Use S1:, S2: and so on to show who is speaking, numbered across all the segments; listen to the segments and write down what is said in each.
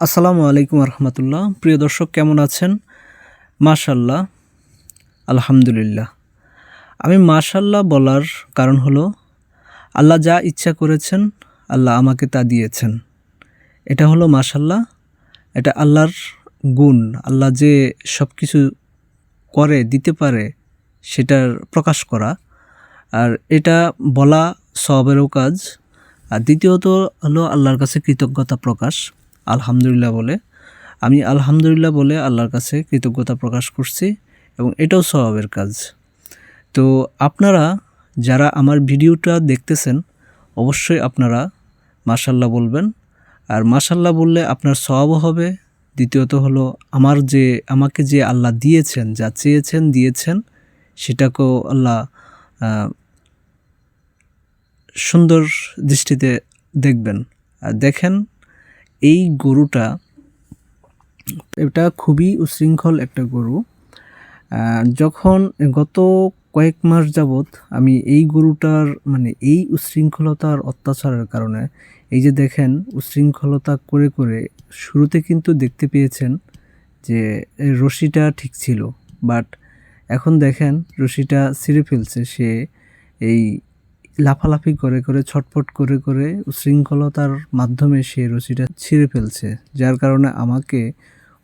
S1: আসসালামু আলাইকুম রহমতুল্লাহ প্রিয় দর্শক, কেমন আছেন? মাশাল্লাহ আলহামদুলিল্লাহ। আমি মাশাল্লাহ বলার কারণ হলো, আল্লাহ যা ইচ্ছা করেছেন, আল্লাহ আমাকে তা দিয়েছেন। এটা হলো মাশাল্লাহ এটা আল্লাহর গুণ। আল্লাহ যে সব কিছু করে, দিতে পারে, সেটার প্রকাশ করা। আর এটা বলা সবেরও কাজ। আর দ্বিতীয়ত হলো, আল্লাহর কাছে কৃতজ্ঞতা প্রকাশ। আলহামদুলিল্লাহ বলে। আমি আলহামদুলিল্লাহ বলে আল্লাহর কাছে কৃতজ্ঞতা প্রকাশ করছি এবং এটাও স্বভাবের কাজ। তো আপনারা যারা আমার ভিডিওটা দেখতেছেন, অবশ্যই আপনারা মাশাল্লাহ বলবেন। আর মাশাল্লাহ বললে আপনার স্বভাবও হবে। দ্বিতীয়ত হলো আমার যে, আমাকে যে আল্লাহ দিয়েছেন, যা চেয়েছেন, দিয়েছেন, সেটাকেও আল্লাহ সুন্দর দৃষ্টিতে দেখবেন। আর দেখেন এই গরুটা, এটা খুবই উশৃঙ্খল একটা গরু। যখন গত কয়েক মাস যাবৎ আমি এই গরুটার মানে এই উশৃঙ্খলতার অত্যাচারের কারণে, এই যে দেখেন উশৃঙ্খলতা করে করে শুরুতে কিন্তু দেখতে পেয়েছেন যে রশিটা ঠিক ছিল, বাট এখন দেখেন রশিটা ছিঁড়ে ফেলছে, সে এই লাফালাফি করে করে, ছটফট করে করে উশৃঙ্খলতার মাধ্যমে সে রশিটা ছিঁড়ে ফেলছে, যার কারণে আমাকে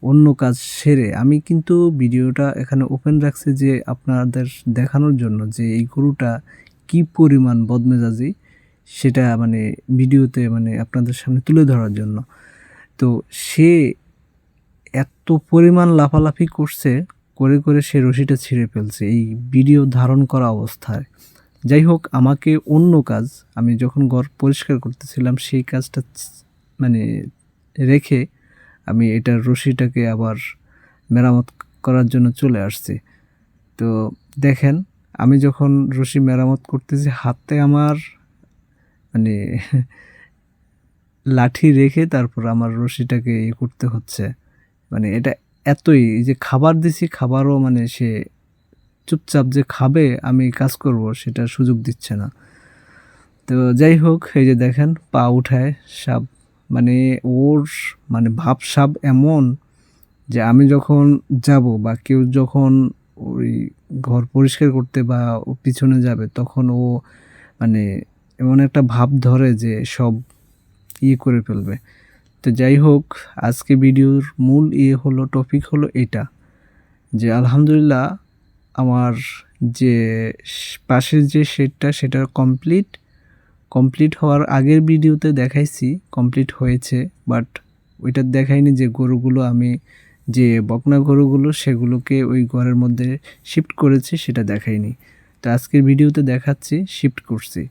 S1: অন্য কাজ সেরে। আমি কিন্তু ভিডিওটা এখানে ওপেন রাখছি যে আপনাদের দেখানোর জন্য যে এই গরুটা কি পরিমাণ বদমেজাজি, সেটা মানে ভিডিওতে মানে আপনাদের সামনে তুলে ধরার জন্য। তো সে এত পরিমাণ লাফালাফি করছে, করে করে সে রশিটা ছিঁড়ে ফেলছে এই ভিডিও ধারণ করা অবস্থায়। যাই হোক, আমাকে অন্য কাজ, আমি যখন ঘর পরিষ্কার করতেছিলাম, সেই কাজটা মানে রেখে আমি এটার রশিটাকে আবার মেরামত করার জন্য চলে আসছি। তো দেখেন, আমি যখন রশি মেরামত করতেছি, হাতে আমার মানে লাঠি রেখে তারপর আমার রশিটাকে ইয়ে করতে হচ্ছে। মানে এটা এতই যে খাবার দিছি, খাবারও মানে সে চুপচাপ যে খাবে, আমি কাজ করব, সেটা সুযোগ দিচ্ছে না। তো যাই হোক, এই যে দেখেন, পা উঠায় সাপ। মানে ওর মানে ভাব সাপ এমন যে আমি যখন যাব বা কেউ যখন ওই ঘর পরিষ্কার করতে বা ও পিছনে যাবে, তখন ও মানে এমন একটা ভাব ধরে যে সব ইয়ে করে ফেলবে। তো যাই হোক, আজকে ভিডিওর মূল ইয়ে হলো টপিক হলো এটা যে আলহামদুলিল্লাহ আমার যে পাশের যে শেডটা সেটা কমপ্লিট কমপ্লিট হওয়ার আগের ভিডিওতে দেখাইছি কমপ্লিট হয়েছে বাট ওইটা দেখাইনি যে গরুগুলো আমি যে বকনা গরুগুলো সেগুলোকে ওই ঘরের মধ্যে শিফট করেছি, সেটা দেখাইনি। তো আজকের ভিডিওতে দেখাচ্ছি শিফট করছি।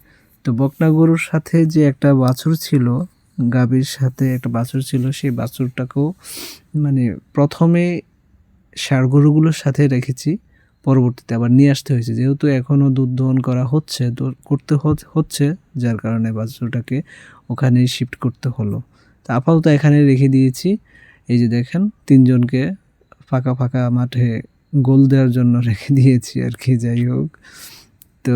S1: তো বকনা গরুর সাথে যে একটা বাছুর ছিল, গাভীর সাথে একটা বাছুর ছিল, সেই বাছুরটাকেও মানে প্রথমে ষাঁড় গরুগুলোর সাথে রেখেছি। পরবর্তীতে আবার নিয়ে আসতে হয়েছে। যেহেতু এখনও দুধ দহন করা হচ্ছে করতে হচ্ছে, যার কারণে বাছুরটাকে ওখানেই শিফট করতে হলো। তা আপাতত এখানে রেখে দিয়েছি। এই যে দেখেন, তিনজনকে ফাঁকা ফাঁকা মাঠে গোল দেওয়ার জন্য রেখে দিয়েছি আর কি, যাই হোক। তো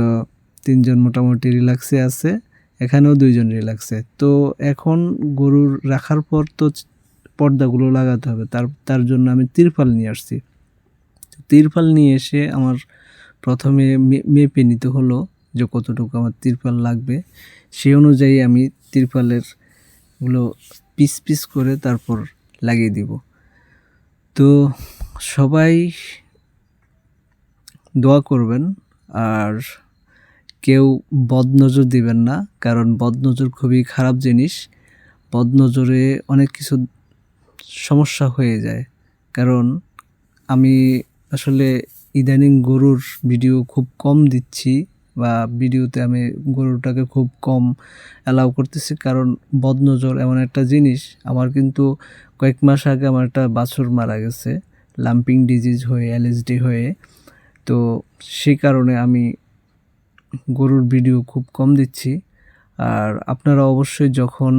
S1: তিনজন মোটামুটি রিল্যাক্সে আছে, এখানেও দুইজন রিল্যাক্সে তো এখন গরুর রাখার পর তো পর্দাগুলো লাগাতে হবে, তার তার জন্য আমি তিরপাল নিয়ে আসছি। তিরপাল নিয়ে এসে আমার প্রথমে মেপে নিতে হলো যে কতটুকু আমার তিরপাল লাগবে। সেই অনুযায়ী আমি তিরপালেরগুলো পিস পিস করে তারপর লাগিয়ে দিব। তো সবাই দোয়া করবেন আর কেউ বদনজর দিবেন না, কারণ বদনজর খুবই খারাপ জিনিস। বদনজরে অনেক কিছু সমস্যা হয়ে যায়, কারণ আমি আসলে ইদানিং গরুর ভিডিও খুব কম দিচ্ছি বা ভিডিওতে আমি গরুটাকে খুব কম অ্যালাউ করতেছি। কারণ বদনজর এমন একটা জিনিস, আমার কিন্তু কয়েক মাস আগে আমার একটা বাছুর মারা গেছে, লাম্পিং ডিজিজ হয়ে এলএসডি হয়ে। তো সেই কারণে আমি গরুর ভিডিও খুব কম দিচ্ছি। আর আপনারা অবশ্যই যখন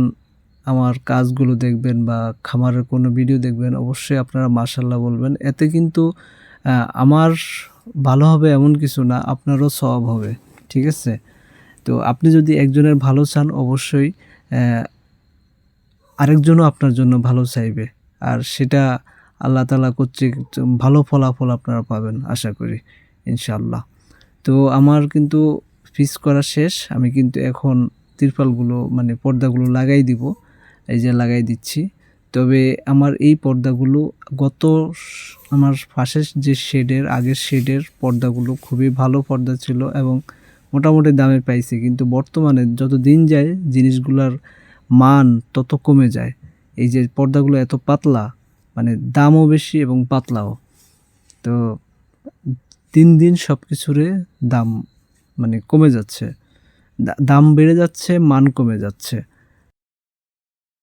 S1: আমার কাজগুলো দেখবেন বা খামারের কোনো ভিডিও দেখবেন, অবশ্যই আপনারা মাশাল্লাহ বলবেন। এতে কিন্তু আমার ভালো হবে এমন কিছু না, আপনারও সব হবে, ঠিক আছে? তো আপনি যদি একজনের ভালো চান, অবশ্যই আরেকজনও আপনার জন্য ভালো চাইবে। আর সেটা আল্লাহ তালা কর্তৃক ভালো ফলাফল আপনারা পাবেন, আশা করি ইনশাল্লাহ তো আমার কিন্তু ফিস করা শেষ, আমি কিন্তু এখন তিরপালগুলো মানে পর্দাগুলো লাগাই দিব, এই যে লাগাই দিচ্ছি। তবে আমার এই পর্দাগুলো গত আমার পাশের যে শেডের, আগের শেডের পর্দাগুলো খুবই ভালো পর্দা ছিল এবং মোটামুটি দামে পাইছি। কিন্তু বর্তমানে যত দিন যায় জিনিসগুলোর মান তত কমে যায়। এই যে পর্দাগুলো এত পাতলা মানে দামও বেশি এবং পাতলাও। তো দিন দিন সব কিছুরে দাম মানে কমে যাচ্ছে। দাম বেড়ে যাচ্ছে, মান কমে যাচ্ছে।